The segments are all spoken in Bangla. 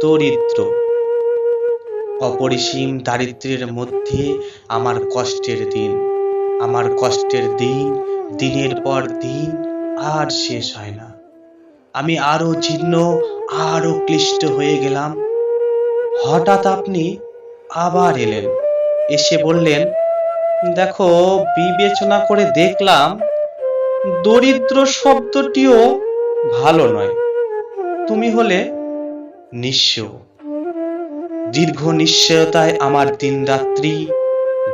দরিদ্র। অপরিসীম দারিদ্র্যের মধ্যে আমার কষ্টের দিন, আমার কষ্টের দিন, দিনের পর দিন আর শেষ হয় না। আমি আরও জীর্ণ আরও ক্লিষ্ট হয়ে গেলাম। হঠাৎ আপনি আবার এলেন, এসে বললেন, দেখো, বিবেচনা করে দেখলাম, দরিদ্র শব্দটিও ভালো নয়। তুমি হলে নিঃস্ব। দীর্ঘ নিশ্চয়তায় আমার দিনরাত্রি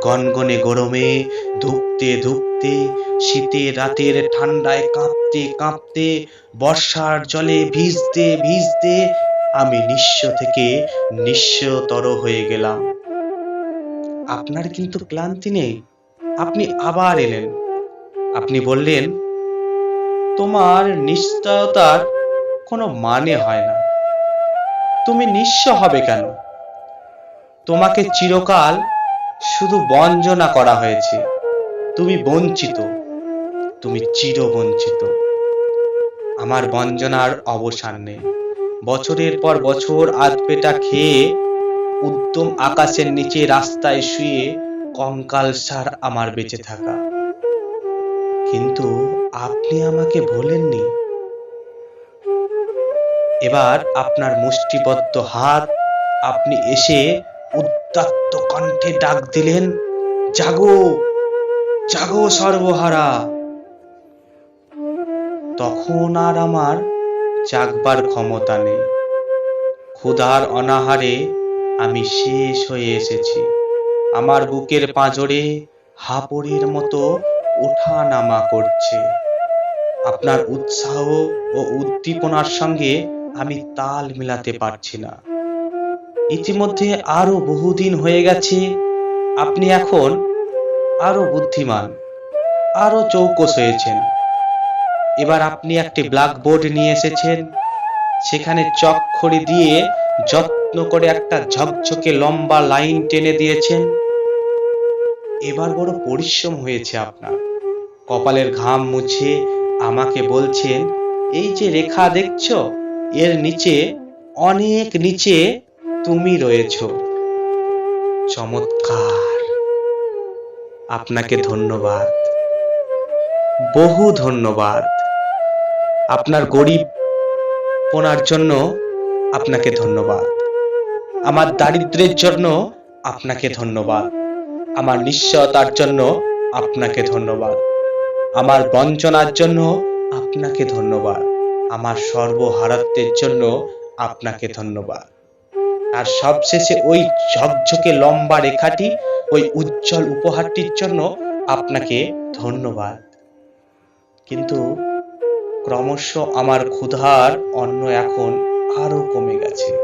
গনগনে গরমে ধুকতে ধুকতে শীতে রাতের ঠান্ডায় কাঁপতে কাঁপতে, বর্ষার জলে ভিজতে ভিজতে আমি নিঃস্ব থেকে নিঃস্বতর হয়ে গেলাম। আপনার কিন্তু ক্লান্তি নেই। আপনি আবার এলেন। আপনি বললেন, তোমার নিশ্চয়তার কোনো মানে হয় না। তুমি নিঃস্ব হবে কেন? তোমাকে চিরকাল শুধু বঞ্চনা করা হয়েছে। তুমি বঞ্চিত। তুমি চিরবঞ্চিত। আমার বঞ্চনার অবসান নেই। বছরের পর বছর আধপেটা খেয়ে উদ্যম আকাশের নিচে রাস্তায় শুয়ে কঙ্কাল সার আমার বেঁচে থাকা। কিন্তু আপনি আমাকে বলেননি এবার আপনার মুষ্টিবদ্ধ হাত, আপনি এসে উদ্দাত্ত কণ্ঠে ডাক দিলেন, জাগো জাগো সর্বহারা। তখন আর আমার জাগবার ক্ষমতা নেই। ক্ষুধার অনাহারে আমি শেষ হয়ে এসেছি। আমার বুকের পাঁজরে হাপড়ের মতো ওঠা নামা করছে। আপনার উৎসাহ ও উদ্দীপনার সঙ্গে আমি তাল মেলাতে পারছি না। ইতিমধ্যে আরও বহুদিন হয়ে গেছে, আপনি এখন আরও বুদ্ধিমান, আরও চৌকস হয়েছেন। এবার আপনি একটি ব্ল্যাকবোর্ড নিয়ে এসেছেন, সেখানে চক খড়ি দিয়ে যত্ন করে একটা ঝকঝকে লম্বা লাইন টেনে দিয়েছেন। এবার বড় পরিশ্রম হয়েছে আপনার। কপালের ঘাম মুছে আমাকে বলছেন, এই যে রেখা দেখছ এর নিচে, অনেক নিচে তুমি রয়েছ। চমৎকার। আপনাকে ধন্যবাদ। বহু ধন্যবাদ। আপনার গরিব পোনার জন্য আপনাকে ধন্যবাদ। আমার দারিদ্রের জন্য আপনাকে ধন্যবাদ। আমার নিশ্চয়তার জন্য আপনাকে ধন্যবাদ। আমার বঞ্চনার জন্য আপনাকে ধন্যবাদ। আমার সর্বহারাত্বের জন্য আপনাকে ধন্যবাদ। আর সবশেষে ওই ঝকঝকে লম্বা রেখাটি, ওই উজ্জ্বল উপহারটির জন্য আপনাকে ধন্যবাদ। কিন্তু ক্রমশ আমার ক্ষুধার অন্ন এখন আরও কমে গেছে।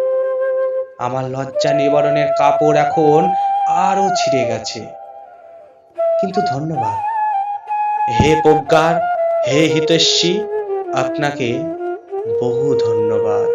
আমার লজ্জা নিবারণের কাপড় এখন আরও ছিঁড়ে গেছে। কিন্তু ধন্যবাদ। হে প্রজ্ঞার, হে হিতৈষী আপনাকে বহু ধন্যবাদ।